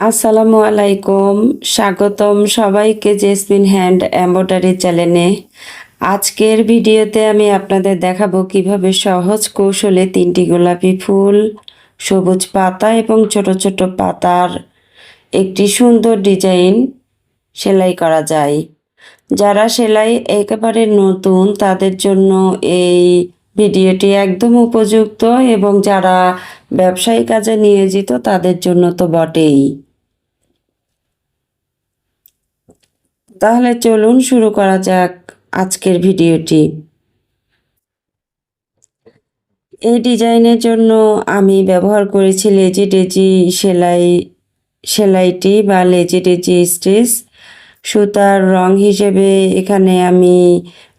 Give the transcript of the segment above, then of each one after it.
আসসালামু আলাইকুম, স্বাগতম সবাইকে জেসমিন হ্যান্ড এম্ব্রয়ডারি চ্যানেলে। আজকের ভিডিওতে আমি আপনাদের দেখাবো কীভাবে সহজ কৌশলে তিনটি গোলাপি ফুল, সবুজ পাতা এবং ছোট ছোট পাতার একটি সুন্দর ডিজাইন সেলাই করা যায়। যারা সেলাই একেবারে নতুন, তাদের জন্য এই ভিডিওটি একদম উপযুক্ত এবং যারা ব্যবসায়ী কাজে নিয়োজিত, তাদের জন্য তো বটেই। তাহলে চলুন শুরু করা যাক আজকের ভিডিওটি। এই ডিজাইনের জন্য আমি ব্যবহার করেছি লেজি ডেজি সেলাই, সেলাইটি বা লেজি ডেজি স্টিচ। সুতার রং হিসেবে এখানে আমি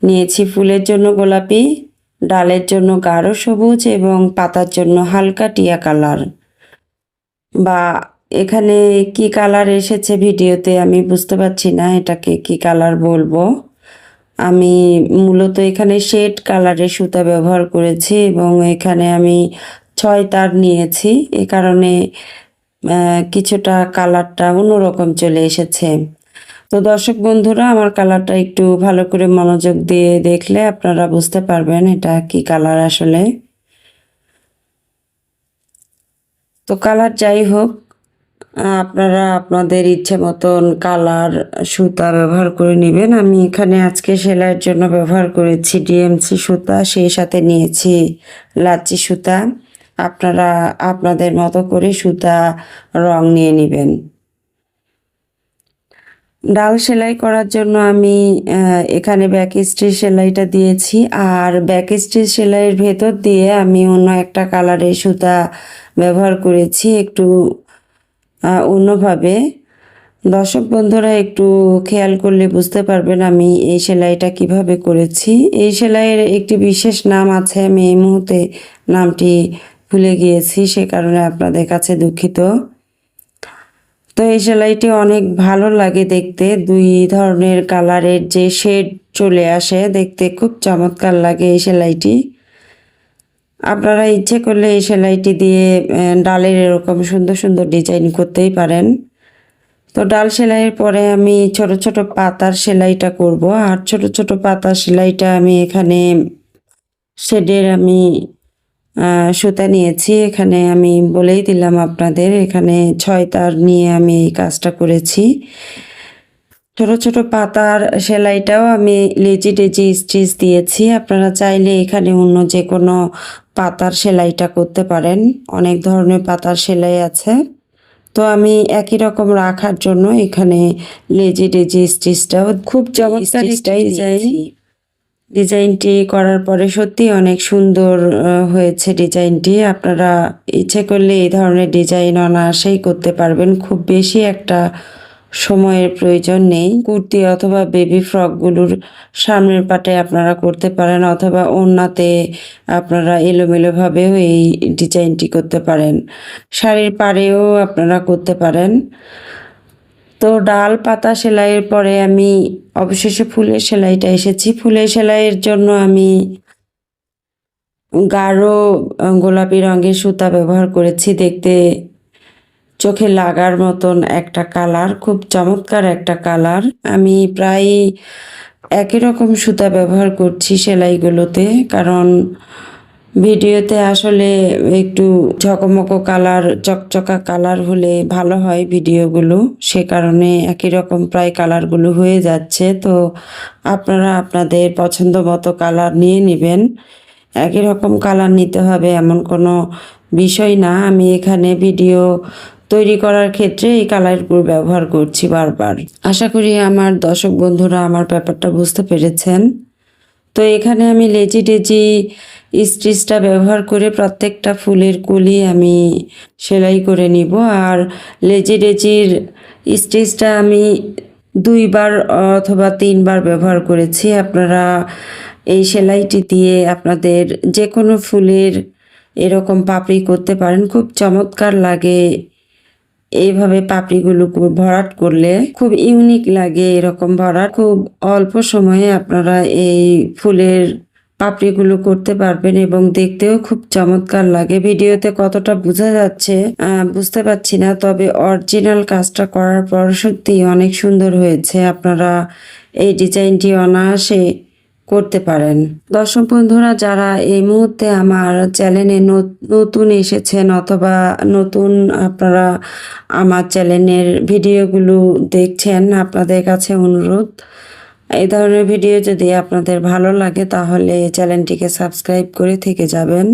নিয়েছি ফুলের জন্য গোলাপি, ডালের জন্য গাঢ় সবুজ এবং পাতার জন্য হালকা টিয়া কালার। বা এখানে কি কালার এসেছে ভিডিওতে আমি বুঝতে পারছি না, এটাকে কি কালার বলব? আমি মূলত এখানে শেড কালারের সুতা ব্যবহার করেছি এবং এখানে আমি ছয় তার নিয়েছি, এ কারণে কিছুটা কালারটা অন্যরকম চলে এসেছে। তো দর্শক বন্ধুরা, আমার কালারটা একটু ভালো করে মনোযোগ দিয়ে দেখলে আপনারা বুঝতে পারবেন এটা কি কালার আসলে। তো কালার যাই হোক আপনারা আপনাদের ইচ্ছে মতন কালার, সুতা ব্যবহার করে নেবেন। আমি এখানে আজকে সেলাইয়ের জন্য ব্যবহার করেছি ডিএমসি সুতা, সেই সাথে নিয়েছি লাচ্ছি সুতা। আপনারা আপনাদের মতো করে সুতা রং নিয়ে নেবেন। ডাল সেলাই করার জন্য আমি এখানে ব্যাক স্টিচ সেলাইটা দিয়েছি। আর ব্যাক স্টিচ সেলাইয়ের ভেতর দিয়ে আমি অন্য একটা কালারের সুতা ব্যবহার করেছি। একটু অন্যভাবে দর্শক বন্ধুরা একটু খেয়াল করলে বুঝতে পারবেন আমি এই সেলাইটা কীভাবে করেছি। এই সেলাইয়ের একটি বিশেষ নাম আছে, আমি এই মুহূর্তে নামটি ভুলে গিয়েছি, সে কারণে আপনাদের কাছে দুঃখিত। তো এই সেলাইটি অনেক ভালো লাগে দেখতে, দুই ধরনের কালারের যে শেড চলে আসে দেখতে খুব চমৎকার লাগে এই সেলাইটি। আপনারা ইচ্ছে করলে এই সেলাইটি দিয়ে ডালের এরকম সুন্দর সুন্দর ডিজাইন করতেই পারেন। তো ডাল সেলাইয়ের পরে আমি ছোট ছোট পাতার সেলাইটা করব, আর ছোট ছোট পাতার সেলাইটা আমি এখানে শেডের আমি সুতা নিয়েছি। এখানে আমি বলেই দিলাম আপনাদের, এখানে ছয় তার নিয়ে আমি এই কাজটা করেছি। ছোট ছোট পাতার সেলাইটাও আমি লেজি ডেজি স্টিচ দিয়েছি। আপনারা চাইলে এখানে অন্য যে কোনো পাতার সেলাইটা করতে পারেন। অনেক ধরনের পাতার সেলাই আছে। তো আমি একই রকম রাখার জন্য এখানে লেজি ডেজি স্টিচটাও খুব চমৎকার ডিজাইনটি করার পরে সত্যি অনেক সুন্দর হয়েছে ডিজাইনটি। আপনারা ইচ্ছে করলে এই ধরনের ডিজাইন অনায়াসেই করতে পারবেন। খুব বেশি একটা সময়ের প্রয়োজন নেই। কুর্তি অথবা বেবি ফ্রকগুলোর সামনের পাটে আপনারা করতে পারেন অথবা ওড়নাতে আপনারা এলোমেলোভাবেও এই ডিজাইনটি করতে পারেন। শাড়ির পাড়েও আপনারা করতে পারেন। তো ডাল পাতা সেলাইয়ের পরে আমি অবশেষে ফুলের সেলাইটা এসেছি। ফুলের সেলাইয়ের জন্য আমি গাঢ় গোলাপি রঙের সুতা ব্যবহার করেছি। দেখতে চোখে লাগার মতন একটা কালার, খুব চমৎকার একটা কালার। আমি প্রায় একই রকম সুতা ব্যবহার করছি সেলাইগুলোতে, কারণ ভিডিওতে আসলে একটু ঝকমকো কালার, চকচকা কালার হলে ভালো হয় ভিডিওগুলো। সে কারণে একই রকম প্রায় কালারগুলো হয়ে যাচ্ছে। তো আপনারা আপনাদের পছন্দ মতো কালার নিয়ে নেবেন। একই রকম কালার নিতে হবে এমন কোনো বিষয় না। আমি এখানে ভিডিও তৈরি করার ক্ষেত্রে এই কালার কালারগুলো ব্যবহার করছি বারবার। আশা করি আমার দর্শক বন্ধুরা আমার ব্যাপারটা বুঝতে পেরেছেন। তো এখানে আমি লেজি ডেজি স্টিচটা ব্যবহার করে প্রত্যেকটা ফুলের কুলি আমি সেলাই করে নিব। আর লেজি ডেজির স্টিচটা আমি দুইবার অথবা তিনবার ব্যবহার করেছি। আপনারা এই সেলাইটি দিয়ে আপনাদের যে কোনো ফুলের এরকম পাপড়ি করতে পারেন। খুব চমৎকার লাগে এইভাবে পাপড়িগুলো ভরাট করলে খুব ইউনিক লাগে এরকম ভরাট। খুব অল্প সময়ে আপনারা এই ফুলের পাপড়িগুলো করতে পারবেন এবং দেখতেও খুব চমৎকার লাগে। ভিডিওতে কতটা বোঝা যাচ্ছে বুঝতে পারছি না, তবে অরিজিনাল কাজটা করার পর সত্যি অনেক সুন্দর হয়েছে। আপনারা এই ডিজাইনটি অনায়াসে করতে পারেন। দর্শক বন্ধুরা, যারা এই মুহূর্তে আমার চ্যানেলে নতুন এসেছেন অথবা নতুন আপনারা আমার চ্যানেলের ভিডিওগুলো দেখছেন, আপনাদের কাছে অনুরোধ, এই ধরনের ভিডিও যদি আপনাদের ভালো লাগে তাহলে চ্যানেলটিকে সাবস্ক্রাইব করে থেকে যাবেন।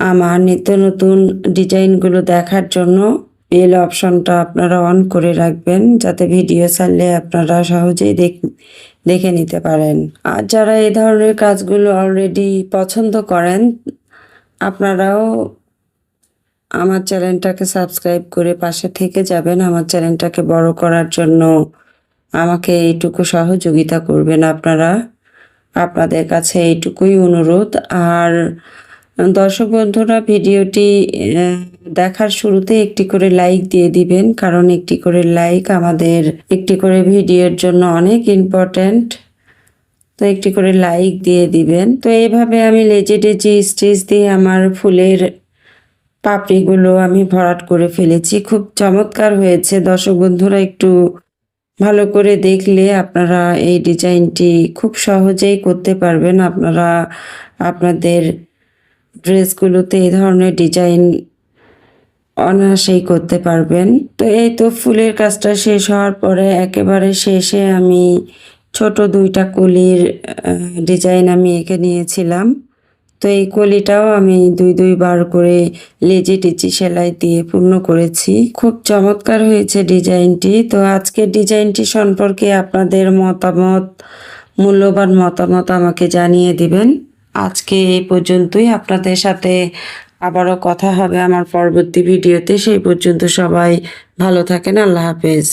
আমার নিত্য নতুন ডিজাইনগুলো দেখার জন্য বেল অপশনটা আপনারা অন করে রাখবেন যাতে ভিডিও ছাড়লে আপনারা সহজেই দেখ, দেখে নিতে পারেন। আর যারা এই ধরনের কাজগুলো অলরেডি পছন্দ করেন, আপনারাও আমার চ্যানেলটাকে সাবস্ক্রাইব করে পাশে থেকে যাবেন। আমার চ্যানেলটাকে বড় করার জন্য আমাকে এইটুকু সহযোগিতা করবেন আপনারা। আপনাদের কাছে এইটুকুই অনুরোধ। আর দর্শক বন্ধুরা, ভিডিওটি দেখার শুরুতে একটি করে লাইক দিয়ে দিবেন, কারণ একটি করে লাইক আমাদের একটি করে ভিডিওর জন্য অনেক ইম্পর্ট্যান্ট তো একটি করে লাইক দিয়ে দিবেন। তো এইভাবে আমি লেজে টেজে স্টিচ দিয়ে আমার ফুলের পাপড়িগুলো আমি ভরাট করে ফেলেছি। খুব চমৎকার হয়েছে। দর্শক বন্ধুরা, একটু ভালো করে দেখলে আপনারা এই ডিজাইনটি খুব সহজেই করতে পারবেন। আপনারা আপনাদের ড্রেসগুলোতে এই ধরনের ডিজাইন অনায়াসেই করতে পারবেন। তো এই তো ফুলের কাজটা শেষ হওয়ার পরে একেবারে শেষে আমি ছোট দুইটা কলির ডিজাইন আমি এঁকে নিয়েছিলাম। তো এই কলিটাও আমি দুই দুইবার করে লেজি টিচি সেলাই দিয়ে পূর্ণ করেছি। খুব চমৎকার হয়েছে ডিজাইনটি। তো আজকের ডিজাইনটি সম্পর্কে আপনাদের মতামত, মূল্যবান মতামত আমাকে জানিয়ে দিবেন। আজকে এই পর্যন্তই। আপনাদের সাথে আবারও কথা হবে আমার পরবর্তী ভিডিওতে। সেই পর্যন্ত সবাই ভালো থাকেন। আল্লাহ হাফেজ।